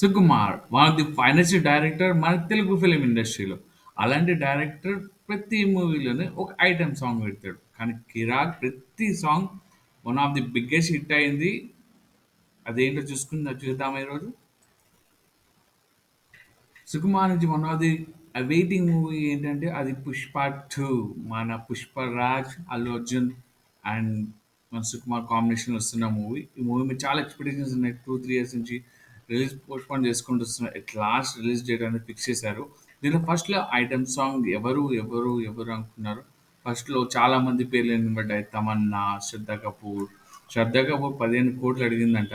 Sukumar one of the finest director మన Telugu film ఇండస్ట్రీలో అలాంటి డైరెక్టర్ ప్రతి మూవీలోనే ఒక ఐటెం సాంగ్ పెడతాడు. కానీ కిరాక్ ప్రతి song one of the biggest hit అయింది. అదేంటో చూసుకుందా చూద్దాం ఈరోజు. సుకుమార్ నుంచి one of the waiting movie ఏంటంటే అది పుష్ప టూ మన పుష్పరాజ్ అల్లు అర్జున్ అండ్ మన సుకుమార్ కాంబినేషన్ వస్తున్న మూవీ ఈ మూవీ మీద చాలా ఎక్స్పెక్టేషన్స్ ఉన్నాయి. టూ త్రీ ఇయర్స్ నుంచి రిలీజ్ పోస్ట్పోన్ చేసుకుంటూ వస్తున్నారు ఎట్ లాస్ట్ రిలీజ్ డేట్ అనేది ఫిక్స్ చేశారు. దీనిలో ఫస్ట్లో ఐటమ్ సాంగ్ ఎవరు ఎవరు ఎవరు అనుకున్నారు? ఫస్ట్లో చాలా మంది పేర్లు వినబడ్డాయి. తమన్నా శ్రద్ధ కపూర్. శ్రద్ధ కపూర్ పదిహేను కోట్లు అడిగిందంట.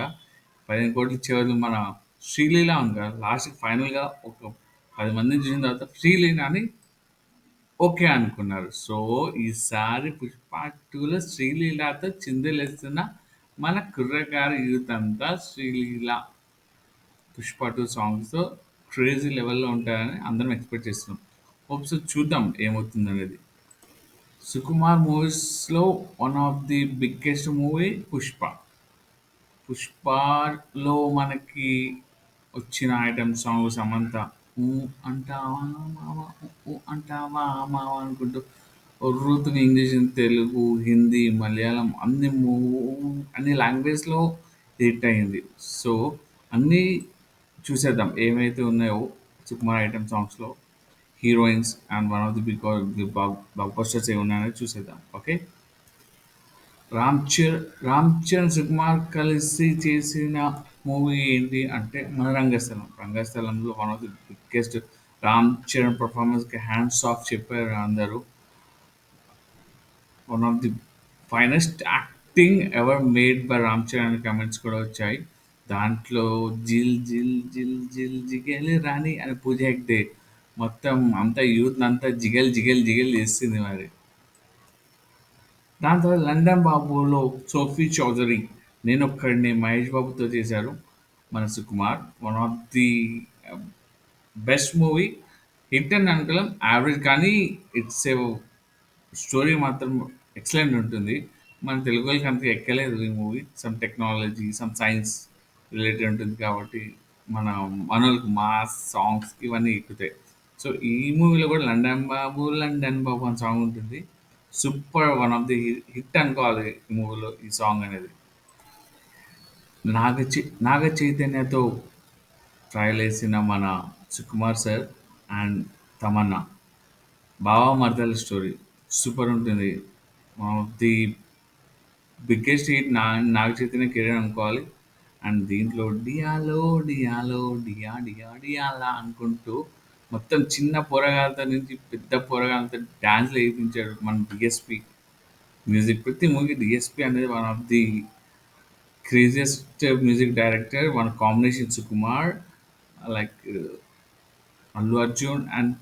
పదిహేను కోట్లు చివరి మన శ్రీలీల ఉంది కదా. లాస్ట్ ఫైనల్గా ఒక పది మందిని చూసిన తర్వాత శ్రీలీల అని ఓకే అనుకున్నారు. సో ఈసారి పుష్ప టూలో శ్రీలీలతో చిందలేస్తున్న మన కుర్రగారి యూత్ అంతా శ్రీలీల పుష్ప టూ సాంగ్స్తో క్రేజీ లెవెల్లో ఉంటాయని అందరం ఎక్స్పెక్ట్ చేస్తున్నాం. హోప్స్ చూద్దాం ఏమవుతుంది అనేది సుకుమార్ మూవీస్లో one of the biggest movie Pushpa. పుష్పలో మనకి వచ్చిన ఐటమ్ సాంగ్ సమంత ఊ అంటావా మామ ఊ అంటావా మామ అనుకుంటూ ఒర్రుతున్న ఇంగ్లీష్ తెలుగు హిందీ మలయాళం అన్ని మూ అన్ని లాంగ్వేజ్లో హిట్ అయింది. సో అన్నీ చూసేద్దాం. ఏమైతే ఉన్నాయో సుకుమార్ ఐటమ్ సాంగ్స్లో heroines and one of the big the busters ఏ ఉన్నాయని చూసేద్దాం. ఓకే? రామ్ చరణ్ రామ్ చరణ్ సుకుమార్ కలిసి చేసిన మూవీ ఏంటి అంటే మన Rangasthalam. రంగస్థలంలో one of the biggest Ram Charan పర్ఫార్మెన్స్కి hands off చెప్పారు అందరూ. One of the finest acting ever made by Ram Charan అనే కమెంట్స్ కూడా వచ్చాయి. దాంట్లో జిల్ జిల్ జిల్ జిల్ జిగేలి రాణి అని పూజ హెగ్డే మొత్తం అంతా యూత్ అంతా జిగేల్ జిగేల్ జిగేల్ చేస్తుంది మరి. దాని తర్వాత లండన్ బాబులో సోఫీ చౌదరి నేను ఒక్కడిని మహేష్ బాబుతో చేశారు. మన Sukumar one of the best movie hit అని అనుకలం యావరేజ్ కానీ ఇట్స్ ఏ స్టోరీ మాత్రం ఎక్సలెంట్ ఉంటుంది. మన తెలుగు వాళ్ళకి అంత ఎక్కలేదు ఈ movie some technology some science related ఉంటుంది కాబట్టి మన మనోళ్ళకి మాస్ సాంగ్స్ ఇవన్నీ ఎక్కుతాయి సో ఈ మూవీలో కూడా లండన్ బాబు లండన్ బాబు అని సాంగ్ ఉంటుంది. Super one of the hit అనుకోవాలి ఈ మూవీలో ఈ సాంగ్ అనేది. నాగ చై నాగ చైతన్యతో ట్రయల్ వేసిన మన సుకుమార్ సార్ అండ్ తమన్నా బావా మర్దల స్టోరీ సూపర్ ఉంటుంది. One of the biggest hit నా నాగ చైతన్య కెరీర్ అనుకోవాలి. అండ్ దీంట్లో డియాలో డియాలో డియా డియా డియాలా అనుకుంటూ మొత్తం చిన్న పోరగాలతో నుంచి పెద్ద పోరగాలతో డ్యాన్స్లు వేయించాడు మన డిఎస్పి మ్యూజిక్ ప్రతి మూవీ డిఎస్పి అనేది one of the craziest music director one combination Sukumar like Allu Arjun and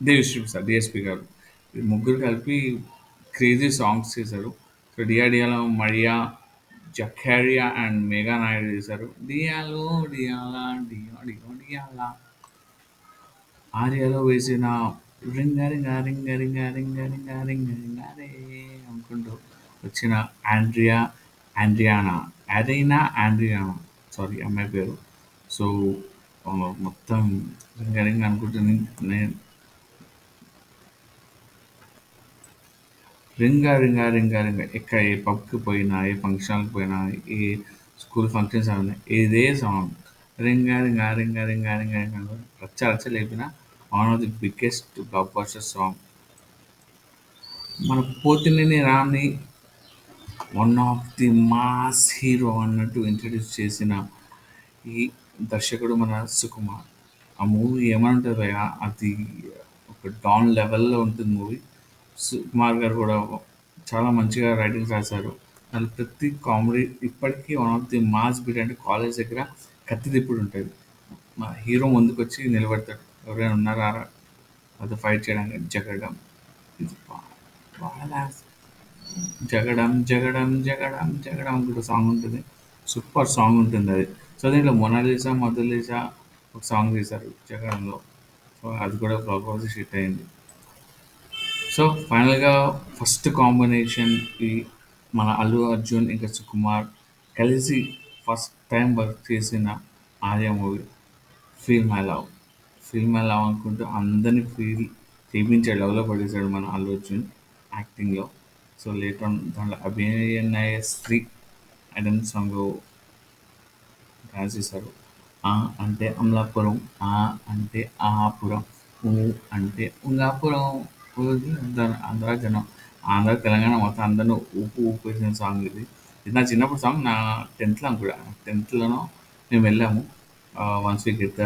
Devi Sri Prasad DSP గారు. ముగ్గురు కలిపి క్రేజీ సాంగ్స్ చేశారు. సో డియా డియాలో మరియా జఖారియా అండ్ మేఘా నాయుడు చేశారు. డియాలో డియాలా డియా డియో డియాలా ఆర్యాలో వేసిన రింగ రింగ రింగ రింగ రింగ రింగ రింగ రింగ రే అనుకుంటూ వచ్చిన ఆండ్రియా ఆండ్రియానా అదైనా ఆండ్రియానా సారీ అమ్మాయి పేరు. సో మొత్తం రింగ రింగ అనుకుంటూ నేను రింగ రింగ రింగ రింగ ఎక్కడ ఏ పబ్కి పోయినా ఏ ఫంక్షన్కి పోయినా ఏ స్కూల్ ఫంక్షన్స్ అయినా ఇదే సాంగ్ రింగ రింగ రింగ రింగ రింగ రింగ రచ్చ రచ్చ లేపిన one of the biggest blockbuster song మన Pothineni రామ్ని one of the mass hero అన్నట్టు ఇంట్రడ్యూస్ చేసిన ఈ దర్శకుడు మన సుకుమార్. ఆ మూవీ ఏమంటుంది భయ్యా? అది ఒక డాన్ లెవెల్లో ఉంటుంది మూవీ సుకుమార్ గారు కూడా చాలా మంచిగా రైటింగ్స్ రాశారు. అది ప్రతి కామెడీ ఇప్పటికీ one of the mass beat అంటే కాలేజ్ దగ్గర కత్తి తిప్పుడు ఉంటుంది. మా హీరో ముందుకు వచ్చి నిలబెడతాడు. ఎవరైనా ఉన్నారా? అది ఫైట్ చేయడానికి జగడం. ఇది బాగా జగడం జగడం జగడం జగడం కూడా సాంగ్ ఉంటుంది. సూపర్ సాంగ్ ఉంటుంది అది. సో దీంట్లో మొనాలిసా మొదలిసా ఒక సాంగ్ చేశారు జగడంలో. సో అది కూడా బ్లాక్ షిట్ అయింది. సో ఫైనల్గా ఫస్ట్ కాంబినేషన్ ఈ మన అల్లు అర్జున్ ఇంకా సుకుమార్ కలిసి ఫస్ట్ టైం వర్క్ చేసిన Arya movie feel my love feel my love అనుకుంటూ అందరిని ఫీల్ చేయించాడు లవ్లో చేశాడు మన అల్లు అర్జున్ యాక్టింగ్లో సో లేటర్ ఆన్ దాంట్లో అభినయ స్త్రీ ఐడమ్ సాంగ్ డాన్స్ చేశారు. ఆ అంటే అమలాపురం ఆ అంటే ఆహాపురం ఊ అంటే ఉంగాపురం. ఊది అందర- ఆంధ్ర జనం ఆంధ్ర తెలంగాణ మొత్తం అందరిని ఊపు ఊపేసిన సాంగ్ ఇది. ఇది నా చిన్నప్పుడు సాంగ్ నా టెన్త్లో అనుకుంటా. టెన్త్లోనో మేము వెళ్ళాము. Once we get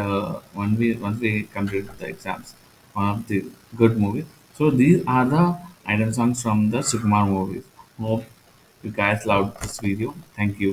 one we once we complete the exams one of the good movie so these are the hidden songs from the Sukumar movies hope you guys loved this video. Thank you.